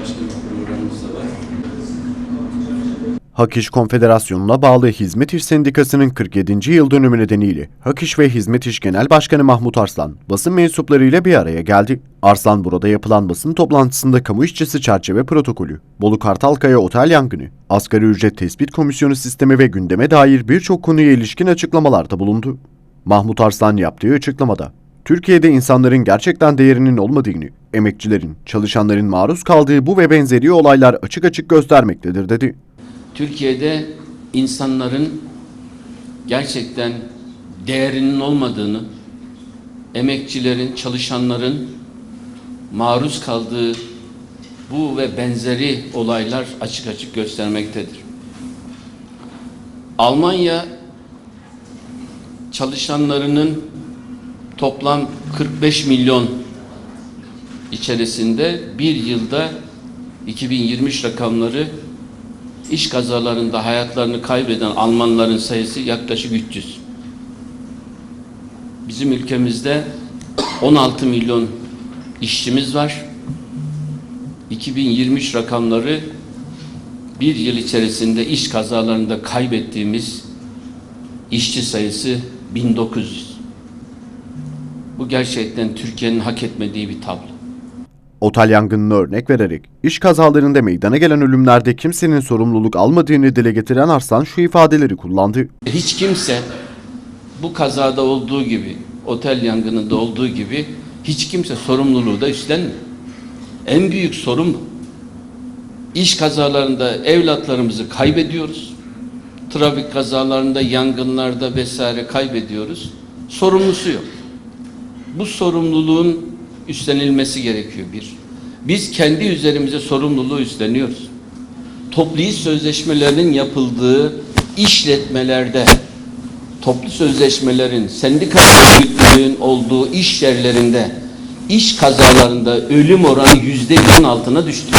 başka. Hak İş Konfederasyonu'na bağlı Hizmet İş Sendikası'nın 47. yıl dönümü nedeniyle Hak İş ve Hizmet İş Genel Başkanı Mahmut Arslan basın mensuplarıyla bir araya geldi. Arslan burada yapılan basın toplantısında kamu işçisi çerçeve protokolü, Bolu Kartalkaya otel yangını, asgari ücret tespit komisyonu sistemi ve gündeme dair birçok konuya ilişkin açıklamalarda bulundu. Mahmut Arslan yaptığı açıklamada, Türkiye'de insanların gerçekten değerinin olmadığını, emekçilerin, çalışanların maruz kaldığı bu ve benzeri olaylar açık açık göstermektedir dedi. Türkiye'de insanların gerçekten değerinin olmadığını, emekçilerin, çalışanların maruz kaldığı bu ve benzeri olaylar açık açık göstermektedir. Almanya çalışanlarının toplam 45 milyon içerisinde bir yılda 2023 rakamları iş kazalarında hayatlarını kaybeden Almanların sayısı yaklaşık 300. Bizim ülkemizde 16 milyon işçimiz var. 2023 rakamları bir yıl içerisinde iş kazalarında kaybettiğimiz işçi sayısı 1900. Bu gerçekten Türkiye'nin hak etmediği bir tablo. Otel yangınını örnek vererek, iş kazalarında meydana gelen ölümlerde kimsenin sorumluluk almadığını dile getiren Arslan şu ifadeleri kullandı. Hiç kimse bu kazada olduğu gibi, otel yangınında olduğu gibi hiç kimse sorumluluğu da üstlenmiyor. En büyük sorun bu. İş kazalarında evlatlarımızı kaybediyoruz. Trafik kazalarında, yangınlarda vesaire kaybediyoruz. Sorumlusu yok. Bu sorumluluğun üstlenilmesi gerekiyor bir. Biz kendi üzerimize sorumluluğu üstleniyoruz. Toplu iş sözleşmelerinin yapıldığı işletmelerde toplu sözleşmelerin, sendika örgütlülüğün olduğu iş yerlerinde iş kazalarında ölüm oranı yüzde birin altına düştü.